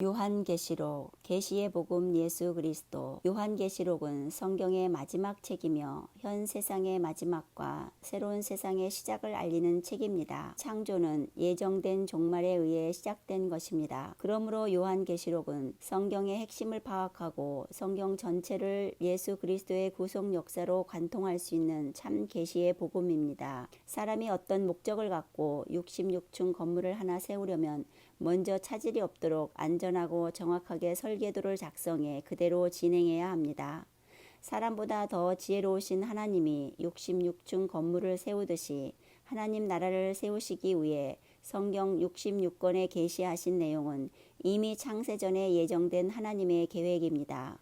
요한계시록 계시의 복음 예수 그리스도 요한계시록은 성경의 마지막 책이며 현 세상의 마지막과 새로운 세상의 시작을 알리는 책입니다. 창조는 예정된 종말에 의해 시작된 것입니다. 그러므로 요한계시록은 성경의 핵심을 파악하고 성경 전체를 예수 그리스도의 구속 역사로 관통할 수 있는 참 계시의 복음입니다. 사람이 어떤 목적을 갖고 66층 건물을 하나 세우려면 먼저 차질이 없도록 안전 하고 정확하게 설계도를 작성해 그대로 진행해야 합니다. 사람보다 더 지혜로우신 하나님이 66층 건물을 세우듯이 하나님 나라를 세우시기 위해 성경 66권에 계시하신 내용은 이미 창세전에 예정된 하나님의 계획입니다.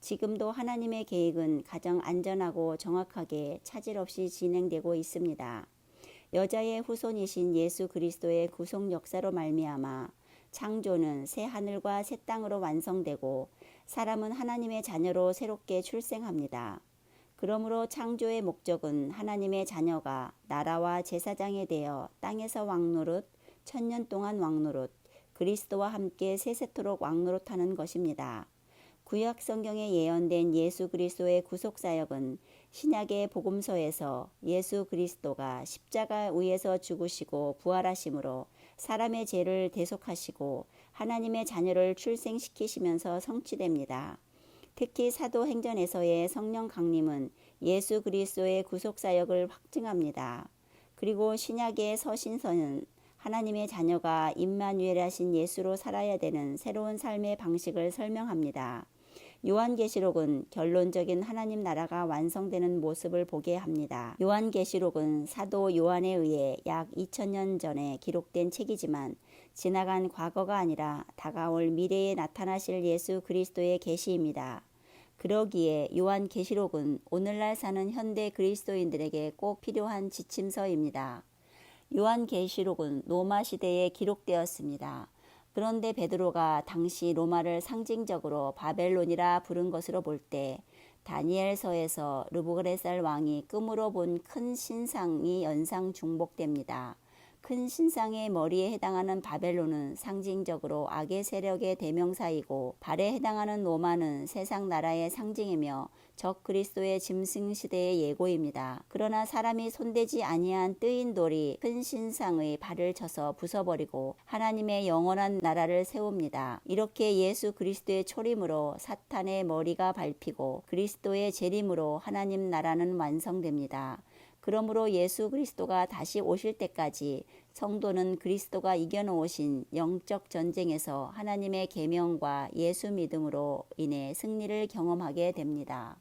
지금도 하나님의 계획은 가장 안전하고 정확하게 차질 없이 진행되고 있습니다. 여자의 후손이신 예수 그리스도의 구속 역사로 말미암아 창조는 새 하늘과 새 땅으로 완성되고 사람은 하나님의 자녀로 새롭게 출생합니다. 그러므로 창조의 목적은 하나님의 자녀가 나라와 제사장에 되어 땅에서 왕노릇 천년 동안 왕노릇 그리스도와 함께 세세토록 왕노릇하는 것입니다. 구약 성경에 예언된 예수 그리스도의 구속 사역은 신약의 복음서에서 예수 그리스도가 십자가 위에서 죽으시고 부활하심으로 사람의 죄를 대속하시고 하나님의 자녀를 출생시키시면서 성취됩니다. 특히 사도 행전에서의 성령 강림은 예수 그리스도의 구속 사역을 확증합니다. 그리고 신약의 서신서는 하나님의 자녀가 임마누엘하신 예수로 살아야 되는 새로운 삶의 방식을 설명합니다. 요한계시록은 결론적인 하나님 나라가 완성되는 모습을 보게 합니다. 요한계시록은 사도 요한에 의해 약 2000년 전에 기록된 책이지만 지나간 과거가 아니라 다가올 미래에 나타나실 예수 그리스도의 계시입니다. 그러기에 요한계시록은 오늘날 사는 현대 그리스도인들에게 꼭 필요한 지침서입니다. 요한계시록은 로마 시대에 기록되었습니다. 그런데 베드로가 당시 로마를 상징적으로 바벨론이라 부른 것으로 볼 때 다니엘서에서 르부그레살 왕이 꿈으로 본 큰 신상이 연상 중복됩니다. 큰 신상의 머리에 해당하는 바벨론은 상징적으로 악의 세력의 대명사이고 발에 해당하는 로마는 세상 나라의 상징이며 적 그리스도의 짐승 시대의 예고입니다. 그러나 사람이 손대지 아니한 뜨인 돌이 큰 신상의 발을 쳐서 부숴버리고 하나님의 영원한 나라를 세웁니다. 이렇게 예수 그리스도의 초림으로 사탄의 머리가 밟히고 그리스도의 재림으로 하나님 나라는 완성됩니다. 그러므로 예수 그리스도가 다시 오실 때까지 성도는 그리스도가 이겨놓으신 영적 전쟁에서 하나님의 계명과 예수 믿음으로 인해 승리를 경험하게 됩니다.